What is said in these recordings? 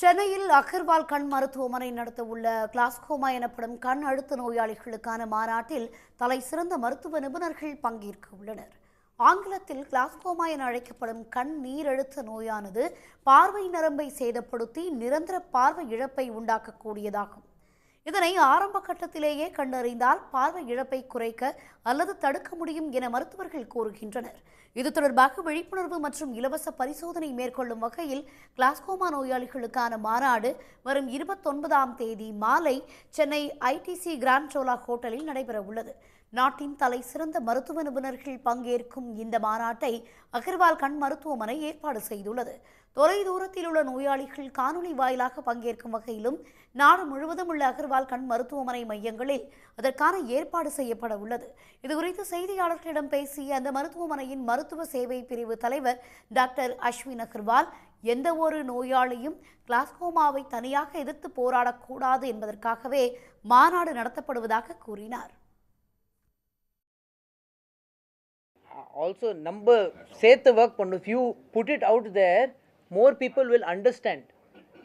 சென்னையில் அகர்வால் கண் மருத்துவமனை நடத்த உள்ள கிளாஸ்கோமா எனப்படும் கண் அழுத்த நோயாளிகளுக்கான மாநாட்டில் தலை சிறந்த மருத்துவ நிபுணர்கள் பங்கேற்க உள்ளனர். ஆங்கிலத்தில் கிளாஸ்கோமா என அழைக்கப்படும் கண் நீரழுத்த நோயானது பார்வை நரம்பை சேதப்படுத்தி நிரந்தர பார்வை இழப்பை உண்டாக்கக்கூடியதாகும். இதனை ஆரம்ப கட்டத்திலேயே கண்டறிந்தால் பார்வை இழப்பை குறைக்க அல்லது தடுக்க முடியும் என மருத்துவர்கள் கூறுகின்றனர். இது தொடர்பாக விழிப்புணர்வு மற்றும் இலவச பரிசோதனை மேற்கொள்ளும் வகையில் கிளாஸ்கோமா நோயாளிகளுக்கான மாநாடு வரும் இருபத்தொன்பதாம் தேதி மாலை சென்னை ஐடிசி கிராண்ட் சோலா ஹோட்டலில் நடைபெற உள்ளது நாட்டின் தலை சிறந்த மருத்துவ நிபுணர்கள் பங்கேற்கும் இந்த மாநாட்டை அகர்வால் கண் மருத்துவமனை ஏற்பாடு செய்துள்ளது. தொலைதூரத்தில் உள்ள நோயாளிகள் காணொலி வாயிலாக பங்கேற்கும் வகையிலும் நாடு முழுவதும் உள்ள அகர்வால் கண் மருத்துவமனை மையங்களில் அதற்கான ஏற்பாடு செய்யப்பட உள்ளது இதுகுறித்து செய்தியாளர்களிடம் பேசிய அந்த மருத்துவமனையின் மருத்துவ சேவை பிரிவு தலைவர் டாக்டர் அஸ்வின் அகர்வால் எந்த ஒரு நோயாளியும் கிளாஸ்கோமாவை தனியாக எதிர்த்து போராடக்கூடாது என்பதற்காகவே மாநாடு நடத்தப்படுவதாக கூறினார். ஆல்சோ number சேர்த்து ஒர்க் பண்ணும் few put it out there more people will understand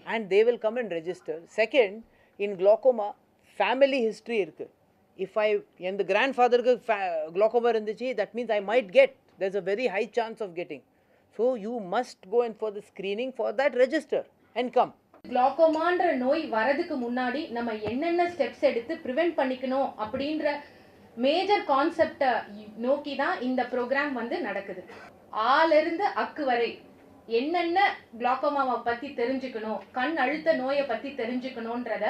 and they will come and register second in glaucoma family history இருக்குது இஃப் ஐ எந்த கிராண்ட் ஃபாதருக்கு குளோக்கோமா இருந்துச்சு that means I might get there's a very high chance of getting. So you must go in for the screening for that register and come. குளாக்கோமான்ற நோய் வரதுக்கு முன்னாடி நம்ம என்னென்ன ஸ்டெப்ஸ் எடுத்து ப்ரிவென்ட் பண்ணிக்கணும் அப்படின்ற மேஜர் கான்செப்டை நோக்கி தான் இந்த ப்ரோக்ராம் வந்து நடக்குது. ஆலிருந்து அக்கு வரை என்னென்ன குளாக்கோமாவை பற்றி தெரிஞ்சுக்கணும் கண் அழுத்த நோயை பற்றி தெரிஞ்சுக்கணுன்றத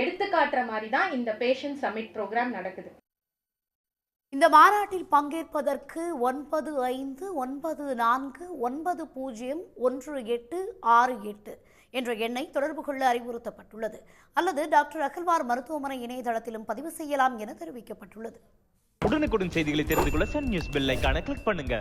எடுத்து காட்டுற மாதிரி தான் இந்த பேஷண்ட் சமிட் ப்ரோக்ராம் நடக்குது. இந்த மாநாட்டில் பங்கேற்பதற்கு ஒன்பது ஐந்து ஒன்பது நான்கு ஒன்பது பூஜ்ஜியம் ஒன்று எட்டு ஆறு எட்டு. என்ற எண்ணை தொடர்பு கொள்ள அறிவுறுத்தப்பட்டுள்ளது. அல்லது டாக்டர் அகல்வார் மருத்துவமனை இணையதளத்திலும் பதிவு செய்யலாம் என தெரிவிக்கப்பட்டுள்ளது. உடனுக்குடன் செய்திகளை தெரிந்து கொள்ள சன் நியூஸ் பெல் கிளிக் பண்ணுங்க.